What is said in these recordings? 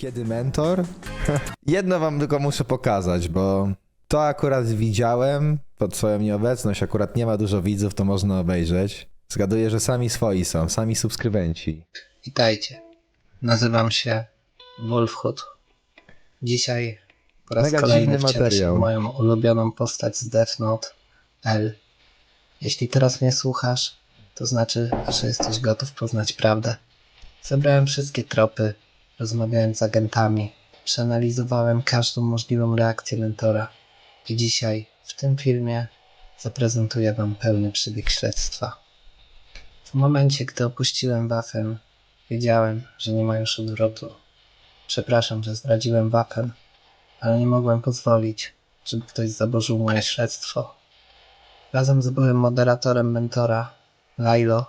Kiedy mentor? Jedno wam tylko muszę pokazać, bo to akurat widziałem, pod swoją nieobecność akurat nie ma dużo widzów, to można obejrzeć. Zgaduję, że sami swoi są, sami subskrybenci. Witajcie. Nazywam się Wolfhood. Dzisiaj po raz Mega kolejny dziwny wcielę się materiał. w moją ulubioną postać z Death Note, L. Jeśli teraz mnie słuchasz, to znaczy, że jesteś gotów poznać prawdę. Zebrałem wszystkie tropy, rozmawiałem z agentami, przeanalizowałem każdą możliwą reakcję mentora i dzisiaj w tym filmie zaprezentuję wam pełny przebieg śledztwa. W momencie, gdy opuściłem Waffen, wiedziałem, że nie ma już odwrotu. Przepraszam, że zdradziłem Waffen, ale nie mogłem pozwolić, żeby ktoś zaburzył moje śledztwo. Razem z byłym moderatorem mentora, Lilo,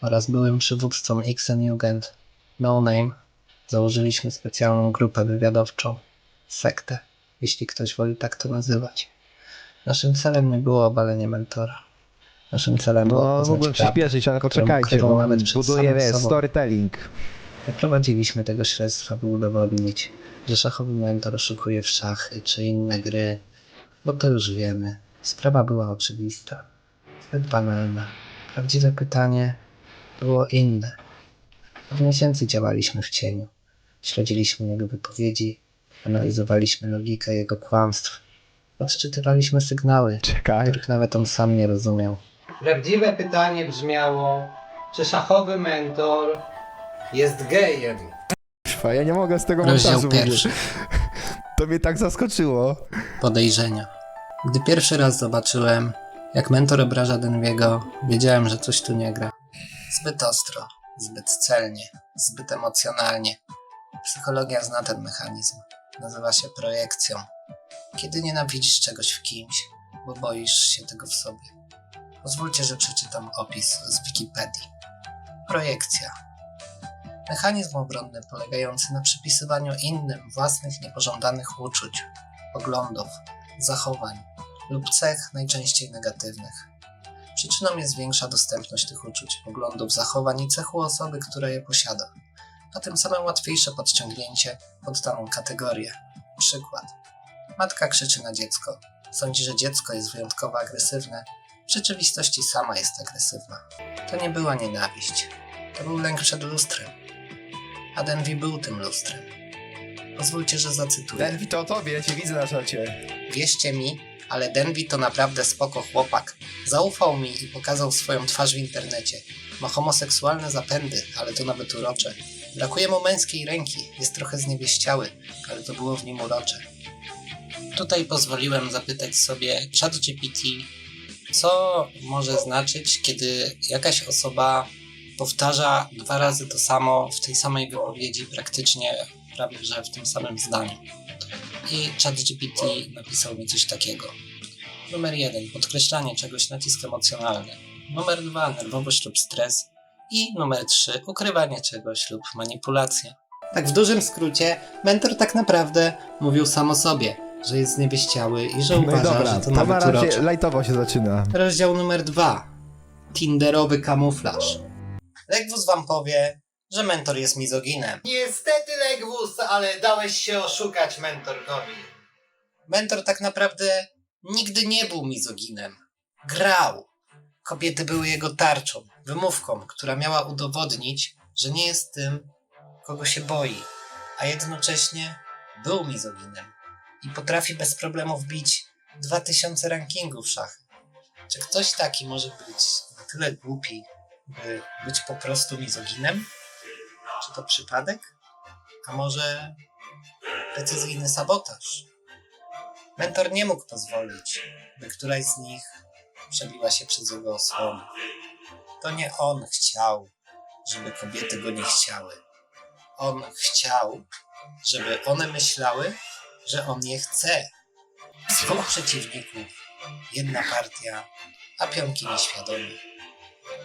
oraz byłym przywódcą X-Jugend, No Name, założyliśmy specjalną grupę wywiadowczą, sektę, jeśli ktoś woli tak to nazywać. Naszym celem nie było obalenie mentora. Naszym celem było No, mógłbym przyspieszyć, ale poczekajcie, buduję, wiesz, storytelling. Nie prowadziliśmy tego śledztwa, by udowodnić, że szachowy mentor oszukuje w szachy czy inne gry, bo to już wiemy. Sprawa była oczywista, zbyt banalna. Prawdziwe pytanie było inne. Od miesięcy działaliśmy w cieniu. Śledziliśmy jego wypowiedzi, analizowaliśmy logikę jego kłamstw, odczytywaliśmy sygnały, Czekaj. których nawet on sam nie rozumiał. Prawdziwe pytanie brzmiało, czy szachowy mentor jest gejem? Trwa, ja nie mogę z tego Rozdział montażu mówić. pierwszy. To mnie tak zaskoczyło. Podejrzenia. Gdy pierwszy raz zobaczyłem, jak mentor obraża Denwiego, wiedziałem, że coś tu nie gra. Zbyt ostro, zbyt celnie, zbyt emocjonalnie. Psychologia zna ten mechanizm. Nazywa się projekcją. Kiedy nienawidzisz czegoś w kimś, bo boisz się tego w sobie. Pozwólcie, że przeczytam opis z Wikipedii. Projekcja. Mechanizm obronny polegający na przypisywaniu innym własnych niepożądanych uczuć, poglądów, zachowań lub cech najczęściej negatywnych. Przyczyną jest większa dostępność tych uczuć, poglądów, zachowań i cechu osoby, która je posiada, a tym samym łatwiejsze podciągnięcie pod daną kategorię. Przykład. Matka krzyczy na dziecko. Sądzi, że dziecko jest wyjątkowo agresywne. W rzeczywistości sama jest agresywna. To nie była nienawiść. To był lęk przed lustrem. A Denvi był tym lustrem. Pozwólcie, że zacytuję. Denvi to o tobie, cię widzę na czacie. Wierzcie mi, ale Denvi to naprawdę spoko chłopak. Zaufał mi i pokazał swoją twarz w internecie. Ma homoseksualne zapędy, ale to nawet urocze. Brakuje mu męskiej ręki, jest trochę zniewieściały, ale to było w nim urocze. Tutaj pozwoliłem zapytać sobie ChatGPT, co może znaczyć, kiedy jakaś osoba powtarza dwa razy to samo w tej samej wypowiedzi, praktycznie prawie że w tym samym zdaniu. I ChatGPT napisał mi coś takiego. Numer jeden, podkreślanie czegoś, nacisk emocjonalny. Numer dwa, nerwowość lub stres. I numer trzy, ukrywanie czegoś lub manipulacja. Tak w dużym skrócie, mentor tak naprawdę mówił sam o sobie, że jest zniewieściały i że No uważa, dobra, że to to na nawet razie lajtowo się zaczyna. Rozdział numer dwa. Tinderowy kamuflaż. Legwus wam powie, że mentor jest mizoginem. Niestety, Legwus, ale dałeś się oszukać mentorowi. Mentor tak naprawdę nigdy nie był mizoginem. Grał. Kobiety były jego tarczą, wymówką, która miała udowodnić, że nie jest tym, kogo się boi, a jednocześnie był mizoginem i potrafi bez problemu wbić 2000 rankingów szachy. Czy ktoś taki może być na tyle głupi, by być po prostu mizoginem? Czy to przypadek? A może precyzyjny sabotaż? Mentor nie mógł pozwolić, by któraś z nich przebiła się przez jego osłonę. To nie on chciał, żeby kobiety go nie chciały. On chciał, żeby one myślały, że on je chce. Dwóch przeciwników, jedna partia, a pionki nieświadome.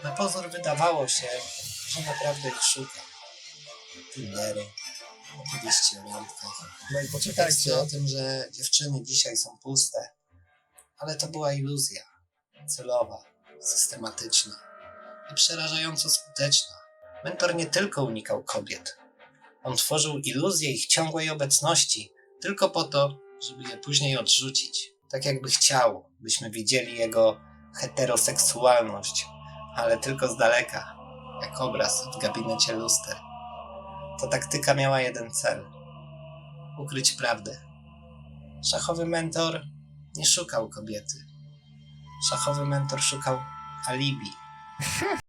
Na pozór wydawało się, że naprawdę ich szuka. Tindery, opowieści o randkach, No i Teksty o tym, że dziewczyny dzisiaj są puste. Ale to była iluzja. Celowa, systematyczna i przerażająco skuteczna. Mentor nie tylko unikał kobiet, On tworzył iluzję ich ciągłej obecności, tylko po to, żeby je później odrzucić. Tak jakby chciał, byśmy widzieli jego heteroseksualność, ale tylko z daleka, jak obraz w gabinecie luster. Ta taktyka miała jeden cel: ukryć prawdę. Szachowy mentor nie szukał kobiety. Szachowy mentor szukał alibi.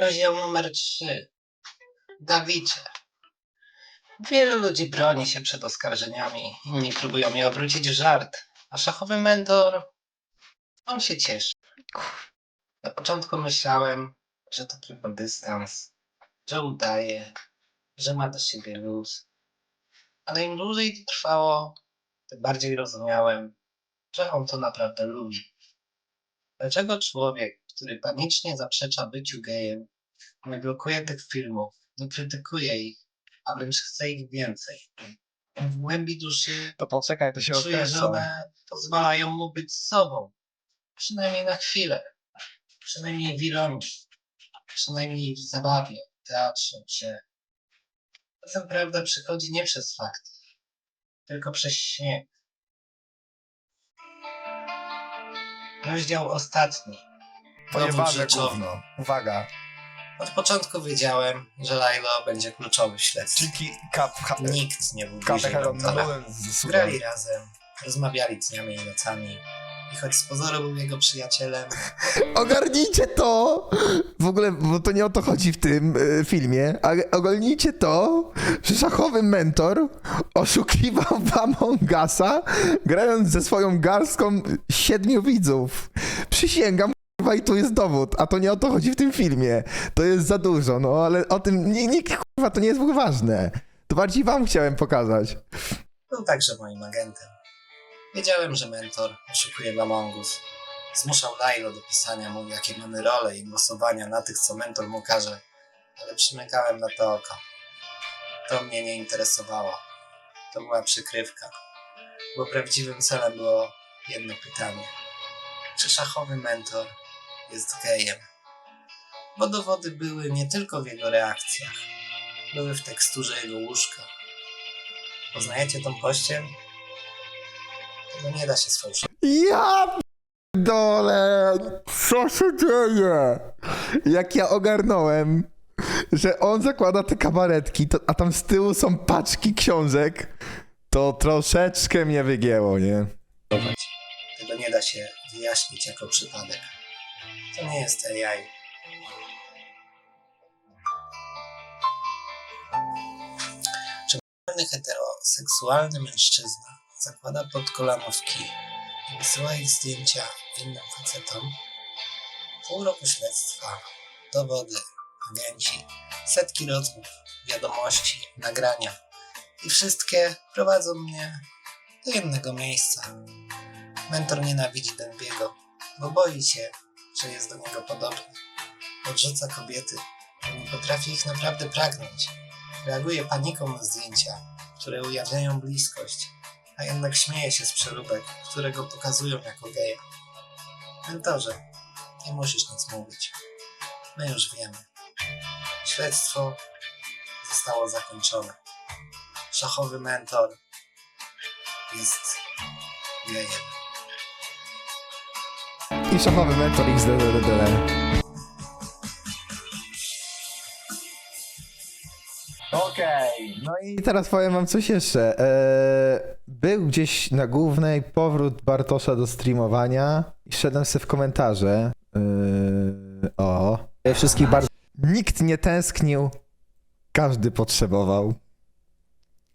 Rozdział numer 3. Dawicze. Wielu ludzi broni się przed oskarżeniami, inni próbują je obrócić żart, a szachowy mentor, on się cieszy. Na początku myślałem, że to tylko dystans, że udaje, że ma do siebie luz. Ale im dłużej to trwało, tym bardziej rozumiałem, że on to naprawdę lubi. Dlaczego człowiek, który panicznie zaprzecza byciu gejem, nie blokuje tych filmów, nie krytykuje ich, a wręcz chce ich więcej? W głębi duszy To poczekaj, to się czuje, że one pozwalają mu być sobą. Przynajmniej na chwilę. Przynajmniej w ironii. Przynajmniej w zabawie, w teatrze, czy... Czasem prawda przychodzi nie przez fakty, tylko przez śnieg. Rozdział ostatni. Pojebane gówno. Uwaga. Od początku wiedziałem, że Lilo będzie kluczowy w śledztwie. Czyki kap, kap, Nikt nie był bliżej. Grali razem, rozmawiali dniami i nocami. I choć z pozoru był jego przyjacielem, Ogarnijcie to! W ogóle, bo to nie o to chodzi w tym y, filmie, ale ogarnijcie to, że szachowy mentor oszukiwał w Among Usa, grając ze swoją garstką siedmiu widzów. Przysięgam, kurwa, i tu jest dowód, a to nie o to chodzi w tym filmie. To jest za dużo, no ale o tym nie, nie kurwa, to nie jest w ogóle ważne. To bardziej wam chciałem pokazać. był także moim agentem. Wiedziałem, że mentor oszukuje w Among Us. Zmuszał Lilo do pisania mu, jakie mamy role i głosowania na tych, co mentor mu każe, ale przymykałem na to oko. To mnie nie interesowało. To była przykrywka, bo prawdziwym celem było jedno pytanie. Czy szachowy mentor jest gejem? Bo dowody były nie tylko w jego reakcjach, były w teksturze jego łóżka. Poznajecie tą pościel? Nie da się sfałszować. Ja dole, co się dzieje? Jak ja ogarnąłem, że on zakłada te kabaretki, to, a tam z tyłu są paczki książek, to troszeczkę mnie wygięło, nie? Tego nie da się wyjaśnić jako przypadek. To nie jest AI. Przemyślany heteroseksualny mężczyzna zakłada podkolanówki i wysyła ich zdjęcia innym facetom. Pół roku śledztwa, dowody, agenci, setki rozmów, wiadomości, nagrania. I wszystkie prowadzą mnie do jednego miejsca. Mentor nienawidzi Denbiego, bo boi się, że jest do niego podobny. Odrzuca kobiety, bo nie potrafi ich naprawdę pragnąć. Reaguje paniką na zdjęcia, które ujawniają bliskość, a jednak śmieje się z przeróbek, które go pokazują jako geja. Mentorze, nie musisz nic mówić. My już wiemy. Śledztwo zostało zakończone. Szachowy mentor jest gejem. I szachowy mentor XDDDD. Okej. No i teraz powiem wam coś jeszcze. Eee, był gdzieś na głównej powrót Bartosza do streamowania i szedłem sobie w komentarze. Eee, o. Wszystkich bardzo... Nikt nie tęsknił, każdy potrzebował.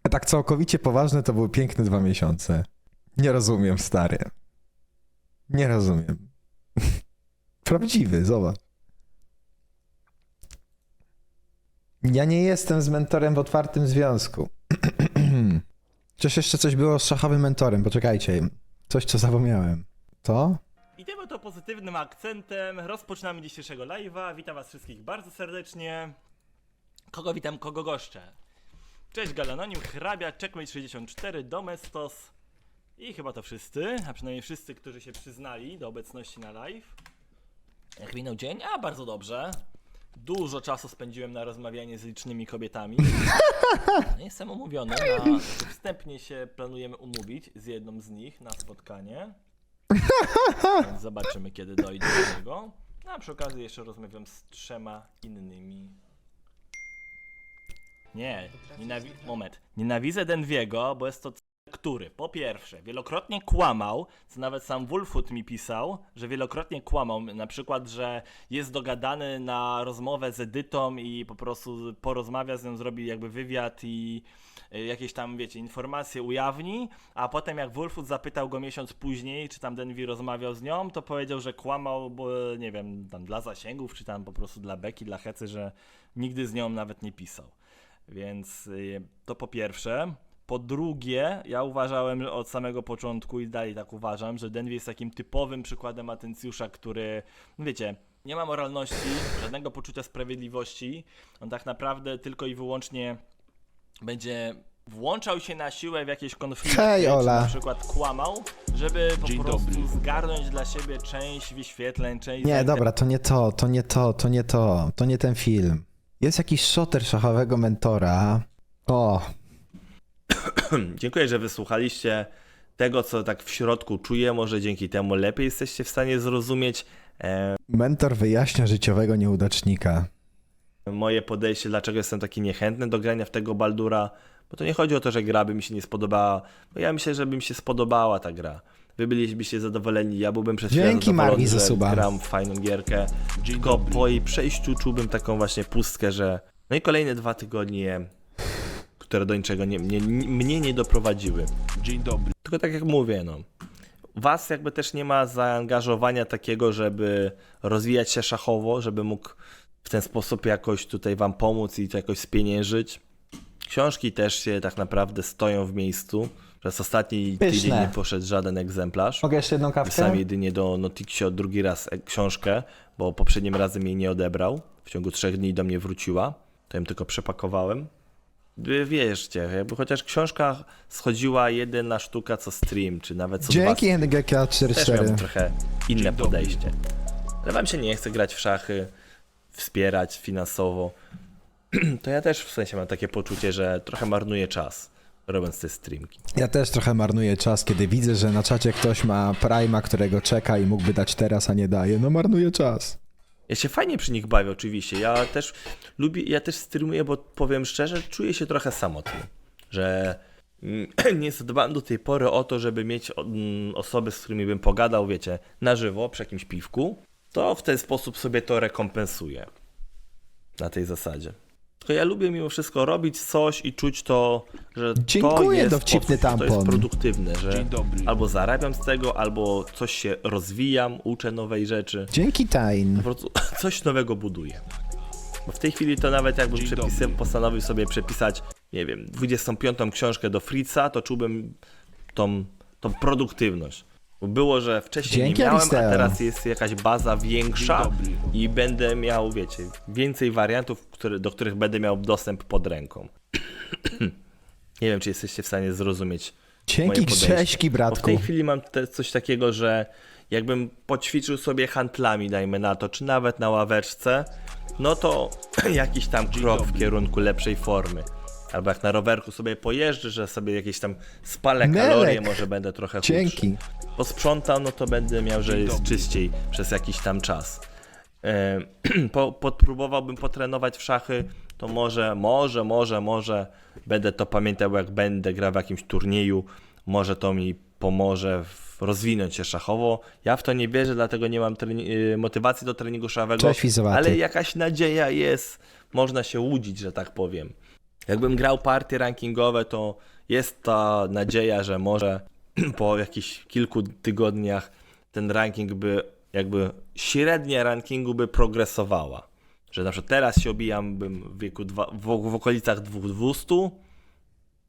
A tak całkowicie poważne to były piękne dwa miesiące. Nie rozumiem, stary. Nie rozumiem. Prawdziwy, zobacz. Ja nie jestem z mentorem w otwartym związku. Chociaż jeszcze coś było z szachowym mentorem, poczekajcie. Coś, co zapomniałem. To? I tym oto pozytywnym akcentem rozpoczynamy dzisiejszego live'a. Witam was wszystkich bardzo serdecznie. Kogo witam, kogo goszczę? Cześć Galanonim, Hrabia, Checkmate64, Domestos i chyba to wszyscy, a przynajmniej wszyscy, którzy się przyznali do obecności na live. Jak minął dzień? A, bardzo dobrze. Dużo czasu spędziłem na rozmawianie z licznymi kobietami. No, Jestem umówiony, na, wstępnie się planujemy umówić z jedną z nich na spotkanie. Więc zobaczymy, kiedy dojdzie do tego. No, a przy okazji jeszcze rozmawiam z trzema innymi. Nie, nienawi- moment. Nienawidzę Denwiego, bo jest to który po pierwsze wielokrotnie kłamał, co nawet sam Wolfwood mi pisał, że wielokrotnie kłamał, na przykład, że jest dogadany na rozmowę z Edytą i po prostu porozmawia z nią, zrobi jakby wywiad i y, jakieś tam, wiecie, informacje ujawni, a potem jak Wolfwood zapytał go miesiąc później, czy tam Denvi rozmawiał z nią, to powiedział, że kłamał, bo nie wiem, tam dla zasięgów, czy tam po prostu dla beki, dla hecy, że nigdy z nią nawet nie pisał. Więc y, to po pierwsze. Po drugie, ja uważałem że od samego początku i dalej tak uważam, że Denvi jest takim typowym przykładem atencjusza, który, no wiecie, nie ma moralności, żadnego poczucia sprawiedliwości. On tak naprawdę tylko i wyłącznie będzie włączał się na siłę w jakieś konflikty, Hej, czy Ola. na przykład kłamał, żeby po prostu zgarnąć dla siebie część wyświetleń, część Nie, zainter- dobra, to nie to, to nie to, to nie to, to nie ten film. Jest jakiś szoter szachowego mentora. O, Dziękuję, że wysłuchaliście tego, co tak w środku czuję. Może dzięki temu lepiej jesteście w stanie zrozumieć e, mentor wyjaśnia życiowego nieudacznika. moje podejście, dlaczego jestem taki niechętny do grania w tego Baldura. Bo to nie chodzi o to, że gra by mi się nie spodobała. Bo ja myślę, że by mi się spodobała ta gra. Wy bylibyście zadowoleni, ja byłbym przez chwilę Dzięki, Marwi, za suba. gram fajną gierkę. Tylko po jej przejściu czułbym taką właśnie pustkę, że... No i kolejne dwa tygodnie, które do niczego nie, nie, mnie nie doprowadziły. Dzień dobry. Tylko tak jak mówię, no. Was jakby też nie ma zaangażowania takiego, żeby rozwijać się szachowo, żeby mógł w ten sposób jakoś tutaj wam pomóc i to jakoś spieniężyć. Książki też się tak naprawdę stoją w miejscu. Przez ostatni Pyszne. tydzień nie poszedł żaden egzemplarz. Mogę jeszcze jedną Wysłałem jedynie do Notixio drugi raz e- książkę, bo poprzednim razem jej nie odebrał. W ciągu trzech dni do mnie wróciła. To ją tylko przepakowałem. Wierzcie, jakby chociaż książka schodziła jedna sztuka co stream, czy nawet co Dzięki dwa NGK też miałbym 44. trochę inne podejście. Ale wam się nie chce grać w szachy, wspierać finansowo, to ja też w sensie mam takie poczucie, że trochę marnuję czas robiąc te streamki. Ja też trochę marnuję czas, kiedy widzę, że na czacie ktoś ma Prima, którego czeka i mógłby dać teraz, a nie daje. No marnuję czas. Ja się fajnie przy nich bawię oczywiście. Ja też lubię, ja też streamuję, bo powiem szczerze, czuję się trochę samotny. Że nie zadbałem do tej pory o to, żeby mieć mm, osoby, z którymi bym pogadał, wiecie, na żywo przy jakimś piwku. To w ten sposób sobie to rekompensuję. Na tej zasadzie. Tylko ja lubię mimo wszystko robić coś i czuć to, że to Dziękuję, jest, dowcipny po- to jest tampon. produktywne, że albo zarabiam z tego, albo coś się rozwijam, uczę nowej rzeczy Dzięki Tain. po prostu coś nowego buduje. Bo w tej chwili to nawet jakbym przepisem, postanowił sobie przepisać, nie wiem, 25 książkę do Fritza, to czułbym tą, tą produktywność. Bo było, że wcześniej Dzięki, nie miałem, a Aristeo. teraz jest jakaś baza większa i będę miał, wiecie, więcej wariantów, które, do których będę miał dostęp pod ręką. nie wiem, czy jesteście w stanie zrozumieć Dzięki moje podejście. Grześki, Bo w bratku. tej chwili mam te, coś takiego, że jakbym poćwiczył sobie handlami, dajmy na to, czy nawet na ławeczce, no to jakiś tam krok w kierunku lepszej formy. Albo jak na rowerku sobie pojeżdżę, że sobie jakieś tam spalę Nelek. kalorie, może będę trochę chudszy. Dzięki. Posprzątam, no to będę miał, że jest czyściej przez jakiś tam czas. E, po, podpróbowałbym potrenować w szachy, to może, może, może, może będę to pamiętał, jak będę grał w jakimś turnieju, może to mi pomoże w rozwinąć się szachowo. Ja w to nie wierzę, dlatego nie mam treni- y, motywacji do treningu szachowego, Cześć, ale jakaś nadzieja jest, można się łudzić, że tak powiem. Jakbym grał partie rankingowe, to jest ta nadzieja, że może po jakichś kilku tygodniach ten ranking by, jakby średnia rankingu by progresowała. Że na przykład teraz się obijam bym w wieku dwa, w, w okolicach 2200,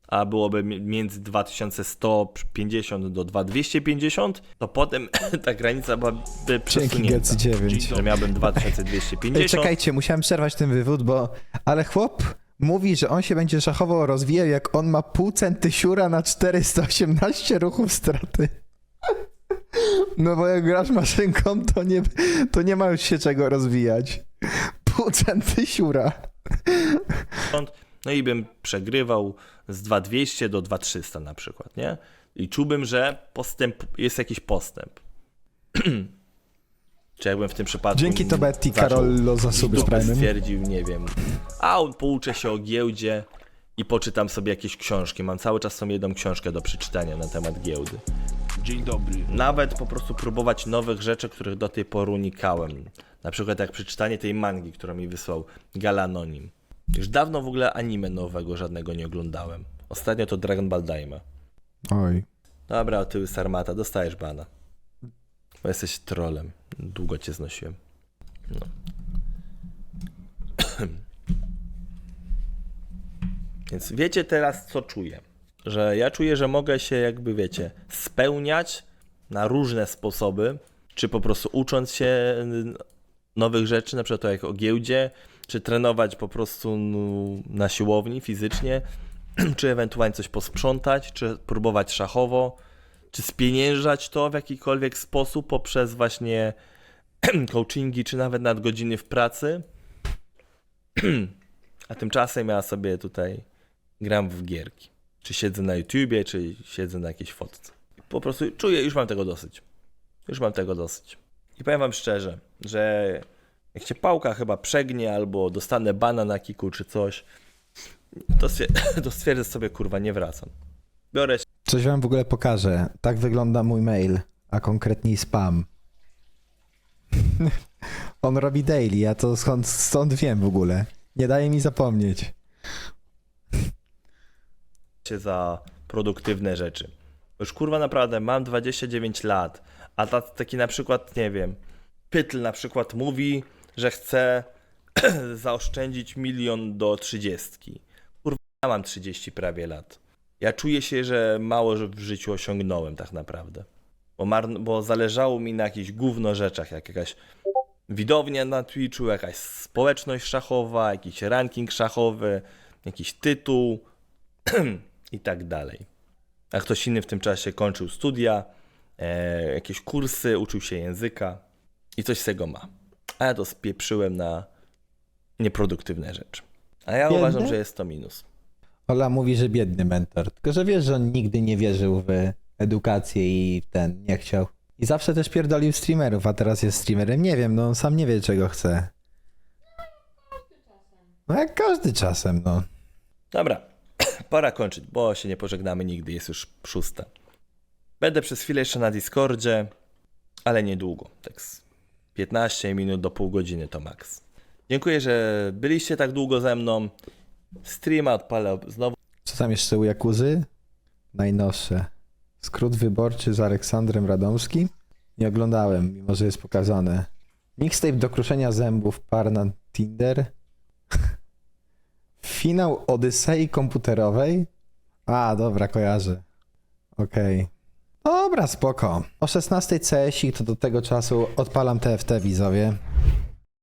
a byłoby mi- między 2150 do 2250, to potem ta granica byłaby Dzięki przesunięta. Gecy 9. Że miałbym Ej, 2250. czekajcie, musiałem przerwać ten wywód, bo... Ale chłop mówi, że on się będzie szachowo rozwijał, jak on ma pół centysiura na 418 ruchów straty. No bo jak grasz maszynką, to nie, to nie ma już się czego rozwijać. Dwucenty siura. no i bym przegrywał z 2200 do 2300 na przykład, nie? I czułbym, że postęp, jest jakiś postęp. Czy jakbym w tym przypadku... Dzięki Tobetti, zaczął Karollo, za suby z dupy Prime'em. stwierdził, nie wiem, a pouczę się o giełdzie i poczytam sobie jakieś książki. Mam cały czas tą jedną książkę do przeczytania na temat giełdy. Dzień dobry. Nawet po prostu próbować nowych rzeczy, których do tej pory unikałem. Na przykład jak przeczytanie tej mangi, którą mi wysłał Galanonim. Już dawno w ogóle anime nowego żadnego nie oglądałem. Ostatnio to Dragon Ball Daima. Oj. Dobra, ty Sarmata, dostajesz bana. Bo jesteś trolem. Długo cię znosiłem. No. Więc wiecie teraz, co czuję. Że ja czuję, że mogę się jakby, wiecie, spełniać na różne sposoby, czy po prostu ucząc się nowych rzeczy, na przykład to jak o giełdzie, czy trenować po prostu no, na siłowni fizycznie, czy ewentualnie coś posprzątać, czy próbować szachowo, czy spieniężać to w jakikolwiek sposób poprzez właśnie coachingi, czy nawet nadgodziny w pracy. A tymczasem ja sobie tutaj gram w gierki. Czy siedzę na YouTubie, czy siedzę na jakiejś fotce. Po prostu czuję, już mam tego dosyć. Już mam tego dosyć. I powiem wam szczerze, że jak się pałka chyba przegnie, albo dostanę bana na kiku, czy coś, to, to stwierdzę sobie, kurwa, nie wracam. Biorę Coś wam w ogóle pokażę. Tak wygląda mój mail, a konkretniej spam. On robi daily, ja to skąd, stąd wiem w ogóle. Nie daje mi zapomnieć. się za produktywne rzeczy. Już kurwa naprawdę, mam 29 lat, a ta, taki na przykład, nie wiem, Pytl na przykład mówi, że chce zaoszczędzić milion do 30. Kurwa, ja mam 30 prawie lat. Ja czuję się, że mało w życiu osiągnąłem tak naprawdę. Bo, marn- bo zależało mi na jakichś gówno rzeczach, jak jakaś widownia na Twitchu, jakaś społeczność szachowa, jakiś ranking szachowy, jakiś tytuł, i tak dalej. A ktoś inny w tym czasie kończył studia, e, jakieś kursy, uczył się języka i coś z tego ma. A ja to spieprzyłem na nieproduktywne rzeczy. A ja Biedne? uważam, że jest to minus. Ola mówi, że biedny mentor. Tylko, że wiesz, że on nigdy nie wierzył w edukację i ten, nie chciał. I zawsze też pierdolił streamerów, a teraz jest streamerem. Nie wiem, no on sam nie wie, czego chce. No jak każdy czasem, no. Dobra, pora kończyć, bo się nie pożegnamy nigdy, jest już szósta. Będę przez chwilę jeszcze na Discordzie, ale niedługo, tak z 15 minut do pół godziny to maks. Dziękuję, że byliście tak długo ze mną. Streama odpalę znowu. Co tam jeszcze u Jakuzy? Najnowsze. Skrót wyborczy z Aleksandrem Radomskim? Nie oglądałem, mimo że jest pokazane. Mixtape do kruszenia zębów par na Tinder. Finał Odysei komputerowej? A, dobra, kojarzę. Okej. Dobra, spoko. O 16 CS to do tego czasu odpalam TFT widzowie.